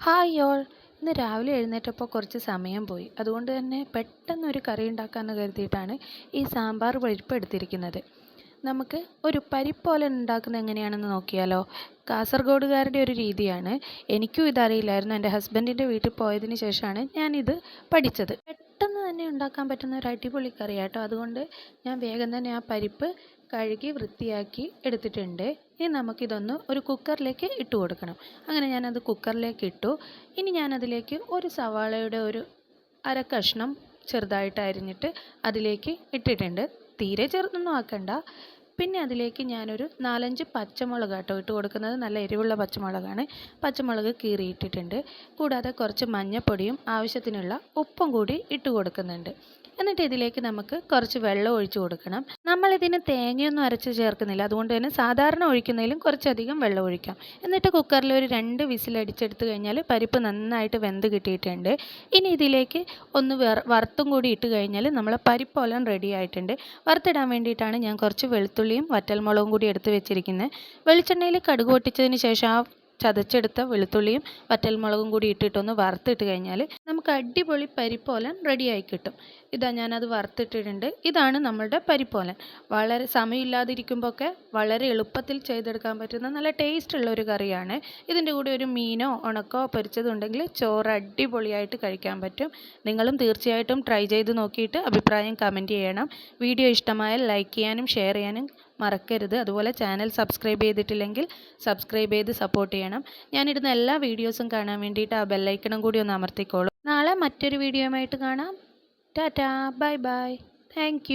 Hi all. ഇന്ന് രാവിലെ എഴുന്നേറ്റപ്പോൾ കുറച്ച് സമയം പോയി. അതുകൊണ്ട് തന്നെ പെട്ടെന്ന് ഒരു കറി ഉണ്ടാക്കാമെന്ന് കരുതിയിട്ടാണ് ഈ സാമ്പാർ പരിപ്പ് എടുത്തിരിക്കുന്നത്. നമുക്ക് ഒരു പരിപ്പ് പോലെ ഉണ്ടാക്കുന്നത് എങ്ങനെയാണെന്ന് നോക്കിയാലോ? കാസർഗോഡുകാരുടെ ഒരു രീതിയാണ്. എനിക്കും ഇതറിയില്ലായിരുന്നു. എന്റെ ഹസ്ബൻഡിന്റെ വീട്ടിൽ പോയതിന് ശേഷമാണ് ഞാനിത് പഠിച്ചത്. തന്നെ ഉണ്ടാക്കാൻ പറ്റുന്ന ഒരു അടിപൊളി കറിയാട്ടോ. അതുകൊണ്ട് ഞാൻ വേഗം തന്നെ ആ പരിപ്പ് കഴുകി വൃത്തിയാക്കി എടുത്തിട്ടുണ്ട്. ഇനി നമുക്കിതൊന്ന് ഒരു കുക്കറിലേക്ക് ഇട്ട് കൊടുക്കണം. അങ്ങനെ ഞാനത് കുക്കറിലേക്ക് ഇട്ടു. ഇനി ഞാനതിലേക്ക് ഒരു സവാളയുടെ ഒരു അര കഷ്ണം ചെറുതായിട്ട് അരിഞ്ഞിട്ട് അതിലേക്ക് ഇട്ടിട്ടുണ്ട്. തീരെ ചെറുതൊന്നും ആക്കണ്ട. പിന്നെ അതിലേക്ക് ഞാനൊരു നാലഞ്ച് പച്ചമുളക് കേട്ടോ ഇട്ട് കൊടുക്കുന്നത്. നല്ല എരിവുള്ള പച്ചമുളകാണ്. പച്ചമുളക് കീറിയിട്ടിട്ടുണ്ട്. കൂടാതെ കുറച്ച് മഞ്ഞൾപ്പൊടിയും ആവശ്യത്തിനുള്ള ഉപ്പും കൂടി ഇട്ട് കൊടുക്കുന്നുണ്ട്. എന്നിട്ട് ഇതിലേക്ക് നമുക്ക് കുറച്ച് വെള്ളം ഒഴിച്ച് കൊടുക്കണം. നമ്മളിതിന് തേങ്ങയൊന്നും അരച്ച് ചേർക്കുന്നില്ല. അതുകൊണ്ട് തന്നെ സാധാരണ ഒഴിക്കുന്നതിലും കുറച്ചധികം വെള്ളം ഒഴിക്കാം. എന്നിട്ട് കുക്കറിൽ ഒരു രണ്ട് വിസിലടിച്ചെടുത്ത് കഴിഞ്ഞാൽ പരിപ്പ് നന്നായിട്ട് വെന്ത് കിട്ടിയിട്ടുണ്ട്. ഇനി ഇതിലേക്ക് ഒന്ന് വറുത്തും കൂടി ഇട്ട് കഴിഞ്ഞാൽ നമ്മളെ പരിപ്പോലം റെഡി ആയിട്ടുണ്ട്. വറുത്തിടാൻ വേണ്ടിയിട്ടാണ് ഞാൻ കുറച്ച് വെളുത്തുള്ളിയും വറ്റൽമുളകും കൂടി എടുത്ത് വെച്ചിരിക്കുന്നത് വെളിച്ചെണ്ണയിൽ കടുക് പൊട്ടിച്ചതിന് ശേഷം ആ ചതച്ചെടുത്ത വെളുത്തുള്ളിയും വറ്റൽമുളകും കൂടി ഇട്ടിട്ടൊന്ന് വറുത്തിട്ട് കഴിഞ്ഞാൽ നമുക്ക് അടിപൊളി പരിപ്പോലൻ റെഡിയായി കിട്ടും. ഇതാ ഞാനത് വറുത്തിട്ടിട്ടുണ്ട്. ഇതാണ് നമ്മളുടെ പരിപ്പോലൻ വളരെ സമയമില്ലാതിരിക്കുമ്പോഴൊക്കെ വളരെ എളുപ്പത്തിൽ ചെയ്തെടുക്കാൻ പറ്റുന്ന നല്ല ടേസ്റ്റ് ഉള്ള ഒരു കറിയാണ്. ഇതിന്റെ കൂടെ ഒരു മീനോ ഉണക്കോ പൊരിച്ചതുണ്ടെങ്കിൽ ചോറ് അടിപൊളിയായിട്ട് കഴിക്കാൻ പറ്റും. നിങ്ങളും തീർച്ചയായിട്ടും ട്രൈ ചെയ്ത് നോക്കിയിട്ട് അഭിപ്രായം കമന്റ് ചെയ്യണം. വീഡിയോ ഇഷ്ടമായാൽ ലൈക്ക് ചെയ്യാനും ഷെയർ ചെയ്യാനും മറക്കരുത്. അതുപോലെ ചാനൽ സബ്സ്ക്രൈബ് ചെയ്തിട്ടില്ലെങ്കിൽ സബ്സ്ക്രൈബ് ചെയ്ത് സപ്പോർട്ട് ചെയ്യണം. ഞാനിടുന്ന എല്ലാ വീഡിയോസും കാണാൻ വേണ്ടിയിട്ട് ആ ബെല്ലൈക്കണം കൂടി ഒന്ന് അമർത്തിക്കോളൂ. നാളെ മറ്റൊരു വീഡിയോയുമായിട്ട് കാണാം. Tata bye bye. താങ്ക്